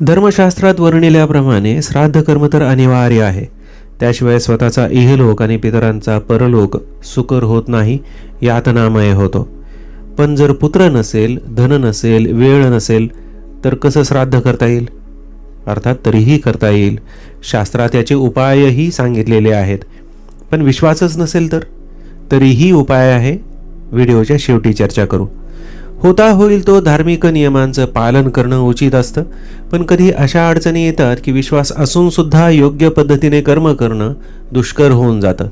धर्मशास्त्रात वर्णिल्याप्रमाणे श्राद्ध कर्म तर अनिवार्य आहे. त्याशिवाय स्वतःचा इहलोक आणि पितरांचा परलोक सुकर होत नाही यातनामय होतो. पण जर पुत्र नसेल धन नसेल वेळ नसेल तर कसं श्राद्ध करता येईल? अर्थात तरीही करता येईल. शास्त्रात याचे उपायही सांगितलेले आहेत. पण विश्वासच नसेल तर? तरीही उपाय आहे? व्हिडिओच्या शेवटी चर्चा करू. होता होईल तो धार्मिक नियमांचं पालन करणं उचित असतं पण कधी अशा अडचणी येतात की विश्वास असून सुद्धा योग्य पद्धतीने कर्म करणं दुष्कर होऊन जातं.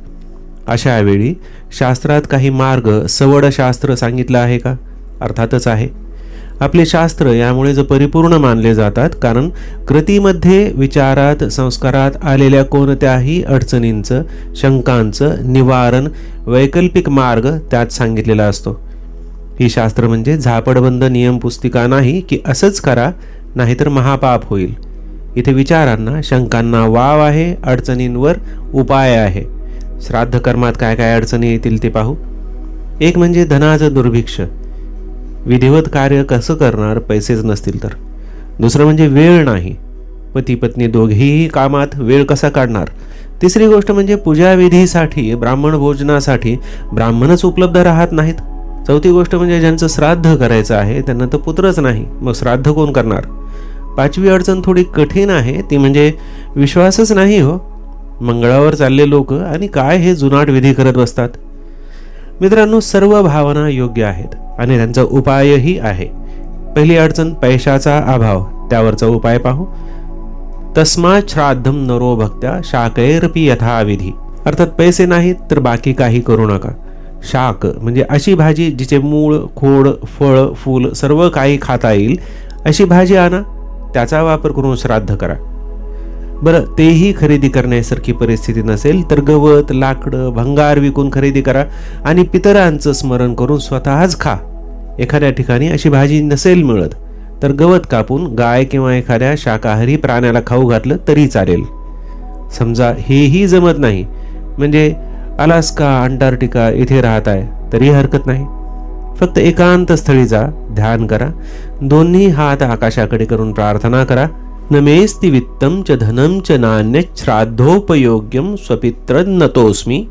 अशा वेळी शास्त्रात काही मार्ग सवड शास्त्र सांगितलं आहे का? अर्थातच आहे. आपले शास्त्र यामुळे परिपूर्ण मानले जातात कारण कृतीमध्ये विचारात संस्कारात आलेल्या कोणत्याही अडचणींचं शंकांचं निवारण वैकल्पिक मार्ग त्यात सांगितलेला असतो. ही शास्त्र म्हणजे झापडबंद नियम पुस्तिका नाही की असंच करा नाहीतर महापाप होईल. इथे विचारांना शंकांना वाव आहे अडचणींवर उपाय आहे. श्राद्ध कर्मात काय काय अडचणी येतील ते पाहू. एक म्हणजे धनाचं दुर्भिक्ष. विधिवत कार्य कसं करणार पैसेच नसतील तर. दुसरं म्हणजे वेळ नाही. पती पत्नी दोघेही कामात वेळ कसा काढणार? तिसरी गोष्ट म्हणजे पूजाविधीसाठी ब्राह्मण भोजनासाठी ब्राह्मणच उपलब्ध राहत नाहीत. चौथी गोष्ट म्हणजे ज्यांचं श्राद्ध करायचं आहे त्यांना तर पुत्रच नाही. मग श्राद्ध कोण करणार? पाचवी अडचण थोडी कठीण आहे ती म्हणजे विश्वासच नाही हो. मंगळावर चालले लोक आणि काय हे जुनाट विधी करत बसतात? मित्रांनो सर्व भावना योग्य आहेत आणि त्यांचा उपायही आहे. पहिली अडचण पैशाचा अभाव. त्यावरचा उपाय पाहू. तस्मा श्राद्धम नरो भक्त्या शाकैरपी यथाविधी. अर्थात पैसे नाहीत तर बाकी काही करू नका. शाक म्हणजे अशी भाजी जिचे मूळ खोड फळ फूल सर्व काही खाता येईल अशी भाजी आणा. त्याचा वापर करून श्राद्ध करा. बरं तेही खरेदी करण्यासारखी परिस्थिती नसेल तर गवत लाकडं भंगार विकून खरेदी करा आणि पितरांचं स्मरण करून स्वतःच खा. एखाद्या ठिकाणी अशी भाजी नसेल मिळत तर गवत कापून गाय किंवा एखाद्या शाकाहारी प्राण्याला खाऊ घातलं तरी चालेल. समजा हेही जमत नाही म्हणजे अलास्का अंटार्क्टिका इथे राहत आहे तरी हरकत नाही. फक्त एकांत स्थळी जा ध्यान करा. दोन्ही हात आकाशाकडे करून प्रार्थना करा. नमेस्ति वित्तं च धनं च नान्यच्छ्राद्धोपयोग्यं श्राद्धोपयोग्यं स्वपित्र नतोस्मी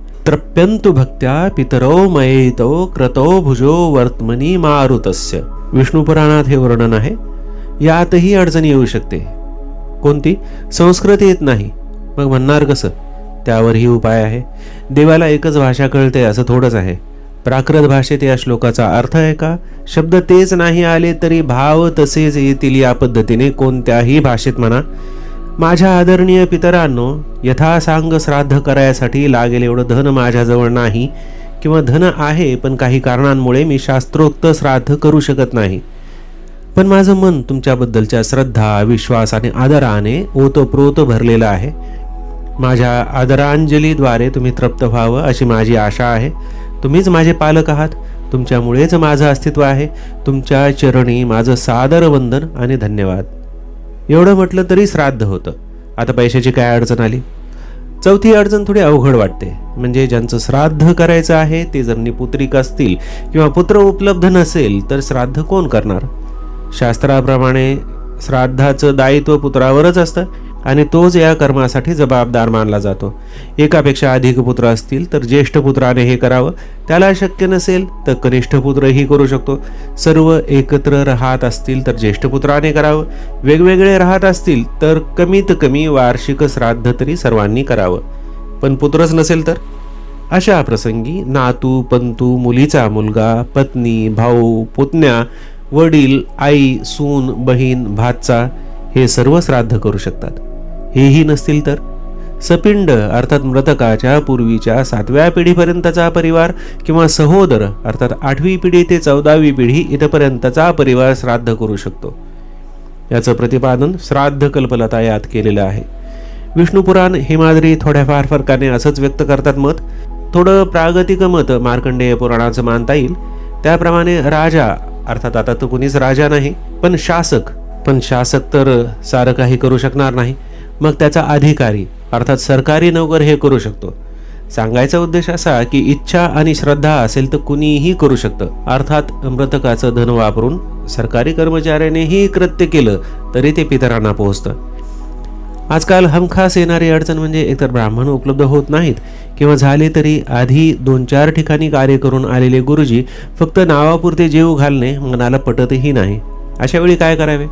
भक्त्या पितरो मयेतो क्रतो भुजो वर्तमनी मारुतस्य। विष्णुपुराणात हे वर्णन आहे। यातही अडचणी येऊ शकते। कोणती? संस्कृत येत नाही। मग म्हणणार कसं? त्यावरही उपाय आहे। देवाला एकच भाषा कळते असं थोडंच आहे। प्राकृत भाषेत या श्लोकाचा अर्थ आहे का? शब्द तेच नाही आले तरी भाव तसेच येतील या पद्धतीने कोणत्याही भाषेत म्हणा. माझ्या आदरणीय पितरांनो यथासांग श्राद्ध करायसाठी लागेल एवढं धन माझ्याजवळ नाही किंवा धन आहे पण काही कारणांमुळे मी शास्त्रोक्त श्राद्ध करू शकत नाही. पण माझं मन तुमच्याबद्दलच्या श्रद्धा विश्वास आणि आदराने ओतप्रोत भरलेलं आहे. माझ्या आदरांजलीद्वारे तुम्ही तृप्त व्हावं अशी माझी आशा आहे. तुम्हीच माझे पालक आहात. तुमच्यामुळेच माझं अस्तित्व आहे. तुमच्या चरणी माझं सादर वंदन आणि धन्यवाद. एवढं म्हटलं तरी श्राद्ध होतं. आता पैशाची काय अडचण आली? चौथी अडचण थोडी अवघड वाटते. म्हणजे ज्यांचं श्राद्ध करायचं आहे ते जर निपुत्रिक असतील किंवा पुत्र उपलब्ध नसेल तर श्राद्ध कोण करणार? शास्त्राप्रमाणे श्राद्धाचं दायित्व पुत्रावरच असतं. आणि तोच या कर्मासाठी जबाबदार मानला जातो. एकापेक्षा अधिक पुत्र असतील तर ज्येष्ठ पुत्राने हे करावं. त्याला शक्य नसेल तर कनिष्ठ पुत्रही करू शकतो. सर्व एकत्र राहत असतील तर ज्येष्ठ पुत्राने करावं. वेगवेगळे राहत असतील तर कमीत कमी वार्षिक श्राद्ध तरी सर्वांनी करावं. पण पुत्रच नसेल तर? अशा प्रसंगी नातू पंतू मुलीचा मुलगा पत्नी भाऊ पुतण्या वडील आई सून बहीण भातचा हे सर्व श्राद्ध करू शकतात. हेही नसतील तर? सपिंड अर्थात मृतकाच्या पूर्वीच्या सातव्या पिढीपर्यंतचा परिवार किंवा सहोदर अर्थात आठवी पिढी ते चौदावी पिढी इथपर्यंतचा परिवार श्राद्ध करू शकतो. याचं प्रतिपादन श्राद्ध कल्पलता यात केलेलं आहे. विष्णुपुराण हिमाद्री थोड्याफार फरकाने असंच व्यक्त करतात मत. थोडं प्रागतिक मत मार्कंडेय पुराणाचं मानता येईल. त्याप्रमाणे राजा अर्थात आता तर कुणीच राजा नाही पण शासक. पण शासक तर सारं काही करू शकणार नाही. मग त्याचा अधिकारी अर्थात सरकारी नोकर हे करू शकतो. सांगायचा उद्देश असा की इच्छा आणि श्रद्धा असेल तर कुणीही करू शकतं. अर्थात मृतकाचं धन वापरून सरकारी कर्मचाऱ्यानेही कृत्य केलं तरी ते पितरांना पोहोचतं. आजकाल हमखास येणारी अडचण म्हणजे एकतर ब्राह्मण उपलब्ध होत नाहीत किंवा झाले तरी आधी दोन चार ठिकाणी कार्य करून आलेले गुरुजी फक्त नावापुरते जीव घालणे मनाला पटतही नाही. अशा वेळी काय करावे?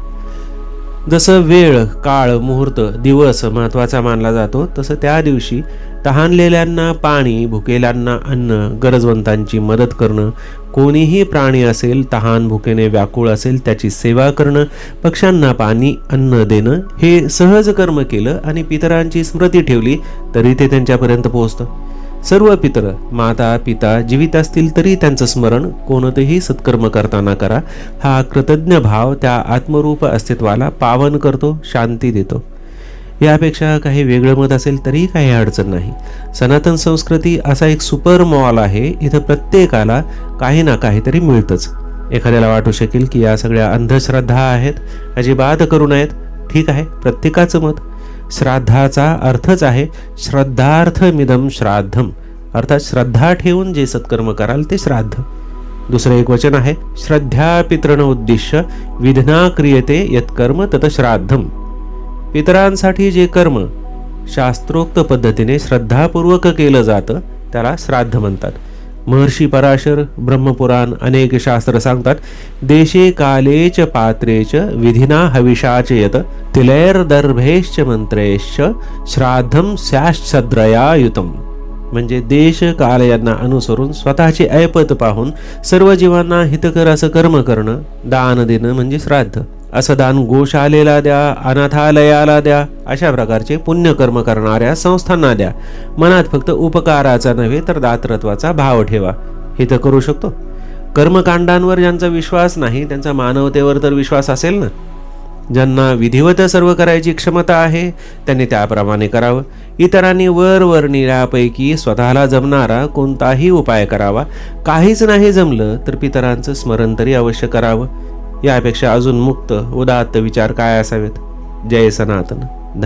जसं वेळ काळ मुहूर्त दिवस महत्त्वाचा मानला जातो तसं त्या दिवशी तहानलेल्यांना पाणी भुकेल्यांना अन्न गरजवंतांची मदत करणं कोणीही प्राणी असेल तहान भुकेने व्याकुळ असेल त्याची सेवा करणं पक्ष्यांना पाणी अन्न देणं हे सहज कर्म केलं आणि पितरांची स्मृती ठेवली तरी ते त्यांच्यापर्यंत पोहोचतं. सर्व पितर माता पिता जीवित असतील तरी त्यांचं स्मरण कोणतेही सत्कर्म करताना करा. हा कृतज्ञ भाव त्या आत्मरूप अस्तित्वाला पावन करतो शांती देतो. यापेक्षा काही वेगळं मत असेल तरी काही अडचण नाही. सनातन संस्कृती असा एक सुपर मॉल आहे इथं प्रत्येकाला काही ना काहीतरी मिळतंच. एखाद्याला वाटू शकेल की या सगळ्या अंधश्रद्धा आहेत अजिबात करू नयेत. ठीक आहे प्रत्येकाचं मत. श्राद्धाचा अर्थच आहे श्रद्धार्थमिदम श्राद्धम अर्थात श्रद्धा ठेवून जे सत्कर्म कराल ते श्राद्ध. दुसरं एक वचन आहे श्रद्धा पितरण उद्दिश्य विधना क्रियते यत्कर्म तत श्राद्धम. पितरांसाठी जे कर्म शास्त्रोक्त पद्धतीने श्रद्धापूर्वक केलं जातं त्याला श्राद्ध म्हणतात. महर्षी पराशर ब्रह्मपुराण अनेक शास्त्र सांगतात देशे कालेच पात्रेच विधिना हविषाचयत तिलैर्दर्भेश्च मंत्रेश्च श्राद्धम स्याश्चद्रयायुतम म्हणजे देश काल यांना अनुसरून स्वतःची ऐपत पाहून सर्व जीवांना हितकर असं कर्म करणं दान देणं म्हणजे श्राद्ध. असं दान गोशालेला द्या अनाथालयाला द्या अशा प्रकारचे पुण्यकर्म करणाऱ्या संस्थांना द्या. मनात फक्त उपकाराचा नव्हे तर दातृत्वाचा भाव ठेवा. हे तर करू शकतो. कर्मकांडांवर ज्यांचा विश्वास नाही त्यांचा मानवतेवर तर विश्वास असेल ना? ज्यांना विधिवत सर्व करायची क्षमता आहे त्यांनी त्याप्रमाणे करावं. इतरांनी वर निळ्यापैकी स्वतःला जमणारा कोणताही उपाय करावा. काहीच नाही जमलं तर पितरांचं स्मरण तरी अवश्य करावं. यापेक्षा अजून मुक्त उदात्त विचार काय असावेत? जय सनातन.